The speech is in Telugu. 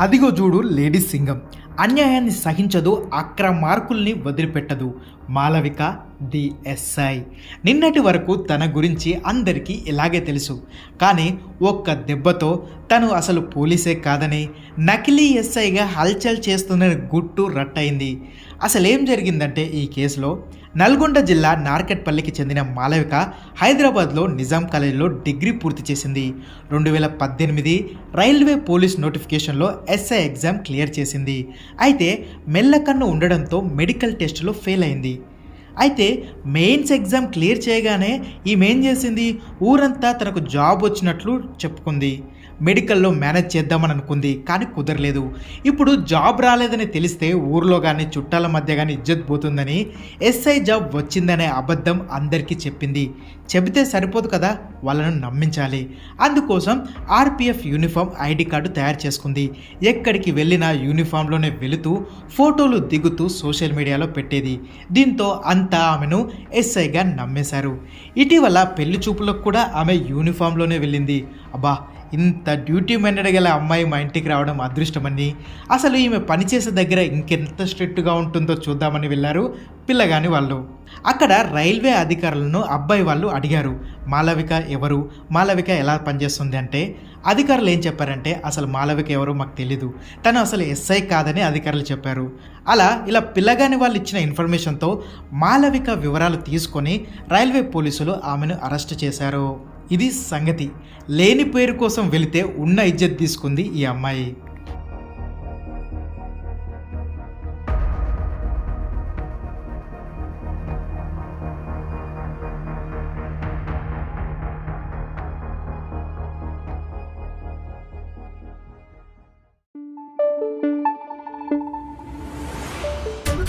అదిగో చూడు లేడీస్ సింగం. అన్యాయాన్ని సహించదు అక్రమార్కుల్ని వదిలిపెట్టదు. మాలవిక ది ఎస్ఐ నిన్నటి వరకు తన గురించి అందరికీ ఇలాగే తెలుసు. కానీ ఒక్క దెబ్బతో తను అసలు పోలీసే కాదని నకిలీ ఎస్ఐగా హల్చల్ చేస్తుందని గుట్టు రట్టయింది. అసలేం జరిగిందంటే ఈ కేసులో నల్గొండ జిల్లా నార్కెట్పల్లికి చెందిన మాలవిక హైదరాబాద్లో నిజాం కాలేజీలో డిగ్రీ పూర్తి చేసింది. రెండు వేల పద్దెనిమిది రైల్వే పోలీస్ నోటిఫికేషన్లో ఎస్ఐ ఎగ్జామ్ క్లియర్ చేసింది. అయితే మెల్లకన్ను ఉండడంతో మెడికల్ టెస్టులో ఫెయిల్ అయింది. అయితే మెయిన్స్ ఎగ్జామ్ క్లియర్ చేయగానే ఈమె ఏం చేసింది? ఊరంతా తనకు జాబ్ వచ్చినట్లు చెప్పుకుంది. మెడికల్లో మేనేజ్ చేద్దామని అనుకుంది కానీ కుదరలేదు. ఇప్పుడు జాబ్ రాలేదని తెలిస్తే ఊర్లో కానీ చుట్టాల మధ్య కానీ ఇజ్జత్ పోతుందని ఎస్ఐ జాబ్ వచ్చిందనే అబద్ధం అందరికీ చెప్పింది. చెబితే సరిపోదు కదా వాళ్ళను నమ్మించాలి. అందుకోసం ఆర్పిఎఫ్ యూనిఫామ్ ఐడి కార్డు తయారు చేసుకుంది. ఎక్కడికి వెళ్ళినా యూనిఫామ్లోనే వెళుతూ ఫోటోలు దిగుతూ సోషల్ మీడియాలో పెట్టేది. దీంతో అంత ఆమెను ఎస్ఐగా నమ్మేశారు. ఇటీవల పెళ్ళి చూపులకు కూడా ఆమె యూనిఫామ్లోనే వెళ్ళింది. అబ్బా ఇంత డ్యూటీ మైండెడ్ గల అమ్మాయి మా ఇంటికి రావడం అదృష్టమని. అసలు ఈమె పనిచేసే దగ్గర ఇంకెంత స్ట్రిక్ట్గా ఉంటుందో చూద్దామని వెళ్ళారు పిల్లగాని వాళ్ళు. అక్కడ రైల్వే అధికారులను అబ్బాయి వాళ్ళు అడిగారు మాలవిక ఎవరు? మాలవిక ఎలా పనిచేస్తుంది? అంటే అధికారులు ఏం చెప్పారంటే అసలు మాలవిక ఎవరో మాకు తెలీదు. తను అసలు ఎస్ఐ కాదని అధికారులు చెప్పారు. అలా ఇలా పిల్లగాని వాళ్ళు ఇచ్చిన ఇన్ఫర్మేషన్తో మాలవిక వివరాలు తీసుకొని రైల్వే పోలీసులు ఆమెను అరెస్ట్ చేశారు. ఇది సంగతి. లేని పేరు కోసం వెళితే ఉన్న ఇజ్జత్ తీసుకుంది ఈ అమ్మాయి.